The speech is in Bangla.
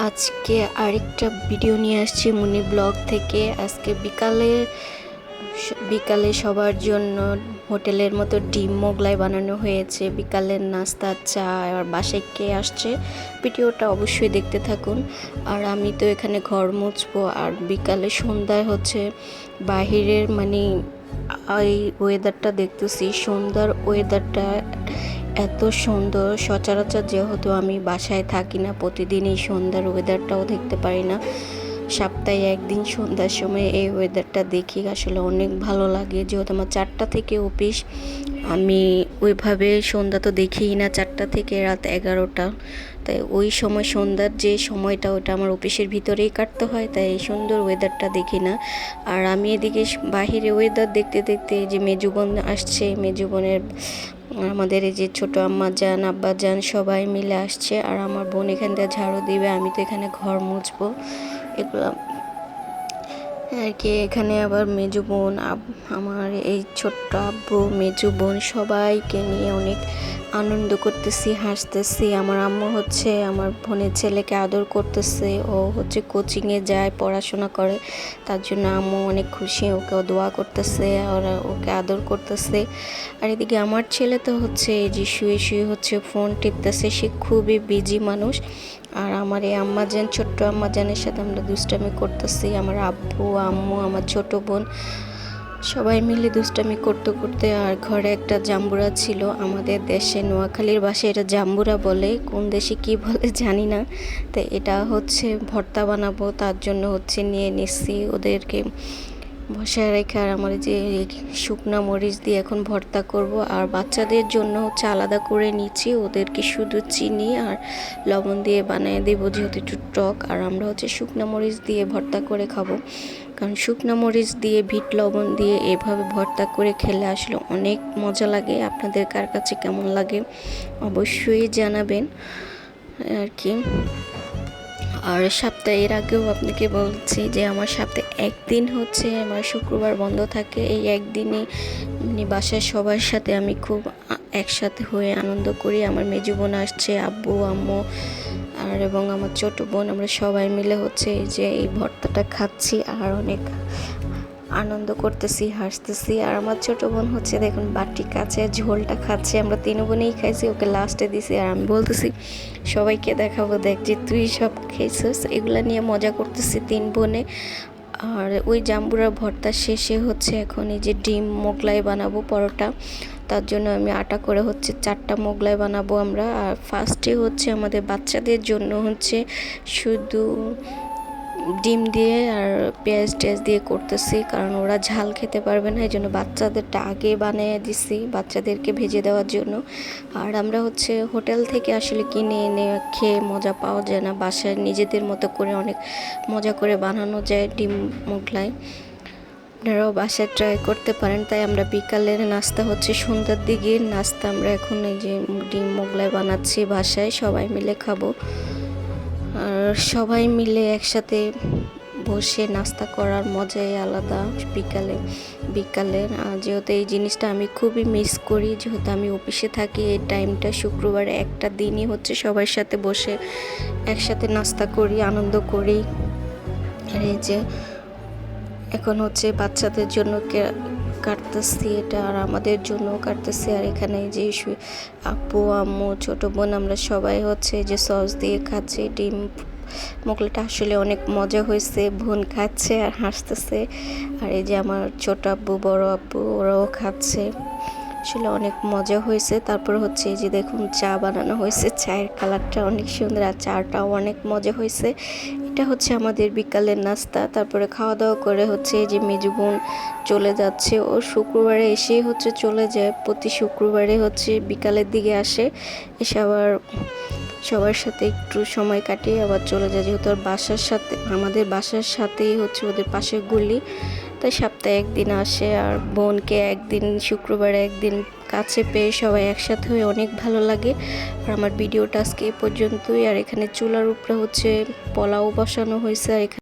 আজকে আরেকটা ভিডিও নিয়ে আসছি মুনি ব্লগ থেকে। আজকে বিকালে বিকালে সবার জন্য হোটেলের মতো ডিম মোগলাই বানানো হয়েছে। বিকালের নাস্তা, চা, আর বাসায় কে আসছে ভিডিওটা অবশ্যই দেখতে থাকুন। আর আমি তো এখানে ঘর মুছবো, আর বিকালে সন্ধ্যায় হচ্ছে বাহিরের মানে এই ওয়েদারটা দেখতেছি, সন্ধ্যার ওয়েদারটা এত সুন্দর, সচরাচর যেহেতু আমি বাসায় থাকি না, প্রতিদিন এই সন্ধ্যার ওয়েদারটাও দেখতে পারি না। সপ্তাহে একদিন সন্ধ্যার সময় এই ওয়েদারটা দেখি, আসলে অনেক ভালো লাগে। যেহেতু আমার চারটা থেকে অফিস, আমি ওইভাবে সন্ধ্যা তো দেখিই না, চারটা থেকে রাত এগারোটা। তাই ওই সময় সন্ধ্যার যে সময়টা, ওটা আমার অফিসের ভিতরেই কাটতে হয়, তাই এই সুন্দর ওয়েদারটা দেখি না। আর আমি এদিকে বাহিরে ওয়েদার দেখতে দেখতে যে মেজুবন আসছে মেজুবনের আমাদের এই যে ছোট আম্মা যান, আব্বা যান সবাই মিলে আসছে, আর আমার বোন এখান থেকে ঝাড়ু দিবে, আমি তো এখানে ঘর মুছবো। এগুলো আর কি, এখানে আবার মেজু বোন আমার এই ছোট্ট আব্বু, মেজু বোন সবাইকে নিয়ে অনেক আনন্দ করতেছি, হাসতেছি। আমার আম্মু হচ্ছে আমার বোনের ছেলেকে আদর করতেছে। ও হচ্ছে কোচিংয়ে যায়, পড়াশোনা করে। তার জন্য আম্মু অনেক খুশি ওকে দোয়া করতেছে আর ওকে আদর করতেছে। আর এদিকে আমার ছেলে তো হচ্ছে যে শুয়ে শুয়ে হচ্ছে ফোন টিপতেছে, সে খুবই বিজি মানুষ। আর আমার এই আম্মাজান, ছোট্ট আম্মা আম্মাজানের সাথে আমরা দুষ্টামি করতেছি। আমার আব্বু, আম্মু, আমার ছোট বোন। সবাই মিলে দুষ্টামি করতে করতে আর ঘরে একটা জাম্বুরা ছিল আমাদের দেশে, নোয়াখালীর বাসে এটা জাম্বুরা বলে। কোন দেশে কি বলে জানি না। তো এটা হচ্ছে ভর্তা বানাবো, তার জন্য হচ্ছে নিয়ে নিচ্ছি ওদেরকে। বসায় রেখে আর আমার যে শুকনো মরিচ দিয়ে এখন ভর্তা করব। আর বাচ্চাদের জন্য হচ্ছে আলাদা করে নিচ্ছি। ওদেরকে শুধু চিনি আর লবণ দিয়ে বানিয়ে দেবো, যেহেতু একটু টক। আর আমরা হচ্ছে শুকনো মরিচ দিয়ে ভর্তা করে খাব। কারণ শুকনো মরিচ দিয়ে ভিট লবণ দিয়ে এভাবে ভর্তা করে খেলে আসলে অনেক মজা লাগে। আপনাদের কার কাছে কেমন লাগে অবশ্যই জানাবেন। আর কি? আর সপ্তাহে এর আগেও আপনাকে বলছি যে আমার সপ্তাহে একদিন হচ্ছে আমার শুক্রবার বন্ধ থাকে। এই একদিনে মানে বাসার সবার সাথে আমি খুব একসাথে হয়ে আনন্দ করি। আমার মেজু বোন আসছে, আব্বু, আম্মু আর এবং আমার ছোট বোন। আমরা সবাই মিলে হচ্ছে যে এই ভর্তাটা খাচ্ছি আর অনেক আনন্দ করতেছি, হাসতেছি। আর আমার ছোট বোন হচ্ছে, দেখুন, বাটি কাছে ঝোলটা খাচ্ছে। আমরা তিন বোনেই খাইছি, ওকে লাস্টে দিছি। আর আমি বলতেছি, সবাইকে দেখাবো, দেখ যে তুই সব খেয়েছিস, এগুলো নিয়ে মজা করতেছি তিন বোনে। আর ওই জাম্বুরা ভর্তা শেষে হচ্ছে এখন এই যে ডিম মোগলাই বানাবো পরোটা। তার জন্য আমি আটা করে হচ্ছে চারটা মোগলাই বানাবো আমরা। আর ফার্স্টে হচ্ছে আমাদের বাচ্চাদের জন্য হচ্ছে শুধু ডিম দিয়ে আর পেঁয়াজ টেয়াজ দিয়ে করতেছি, কারণ ওরা ঝাল খেতে পারবে না এই জন্য বাচ্চাদেরটা আগে বানিয়ে দিছি, বাচ্চাদেরকে ভেজে দেওয়ার জন্য। আর আমরা হচ্ছে হোটেল থেকে আসলে কিনে এনে খেয়ে মজা পাওয়া যায় না, বাসায় নিজেদের মতো করে অনেক মজা করে বানানো যায় ডিম মোগলাই। আপনারাও বাসায় ট্রাই করতে পারেন, তাই আমরা বিকালের নাস্তা হচ্ছে সন্ধ্যার দিকে, নাস্তা আমরা এখন এই যে ডিম মোগলাই বানাচ্ছি বাসায়, সবাই মিলে খাব। সবাই মিলে একসাথে বসে নাস্তা করার মজাই আলাদা বিকালে বিকালে। যেহেতু এই জিনিসটা আমি খুবই মিস করি, যেহেতু আমি অফিসে থাকি, এই টাইমটা শুক্রবার একটা দিনই হচ্ছে সবার সাথে বসে একসাথে নাস্তা করি, আনন্দ করি। আর এই যে, এখন হচ্ছে বাচ্চাদের জন্য কাটতেছি, এটা আর আমাদের জন্য কাটতেছি। আর এখানে যে আপু, আম্মু, ছোটো বোন, আমরা সবাই হচ্ছে যে সস দিয়ে খাচ্ছি, ডিম মোগলাটা আসলে অনেক মজা হয়েছে। বোন খাচ্ছে আর হাসতেছে। আর এই যে আমার ছোট আব্বু, বড় আব্বু, ওরাও খাচ্ছে। আসলে অনেক মজা হয়েছে। তারপর হচ্ছে এই যে দেখুন, চা বানানো হয়েছে। চায়ের কালারটা অনেক সুন্দর আর চাটাও অনেক মজা হয়েছে। এটা হচ্ছে আমাদের বিকালের নাস্তা, তারপরে খাওয়া দাওয়া করে হচ্ছে যে মেজুবন চলে যাচ্ছে। ও শুক্রবারে এসে হচ্ছে চলে যায়, প্রতি শুক্রবারে হচ্ছে বিকালের দিকে আসে। এসে আবার সবার সাথে একটু সময় কাটিয়ে আবার চলে যায়। যেহেতু আর বাসার সাথে, আমাদের বাসার সাথেই হচ্ছে ওদের পাশের গুলি। তাই সপ্তাহে একদিন আসে আর বোনকে একদিন, শুক্রবারে একদিন কাছে পেয়ে সবাই একসাথে হয়ে অনেক ভালো লাগে। আর আমার ভিডিওটা আজকে এ পর্যন্তই। আর এখানে চুলার উপরে হচ্ছে পলাও বসানো হয়েছে। আর এখানে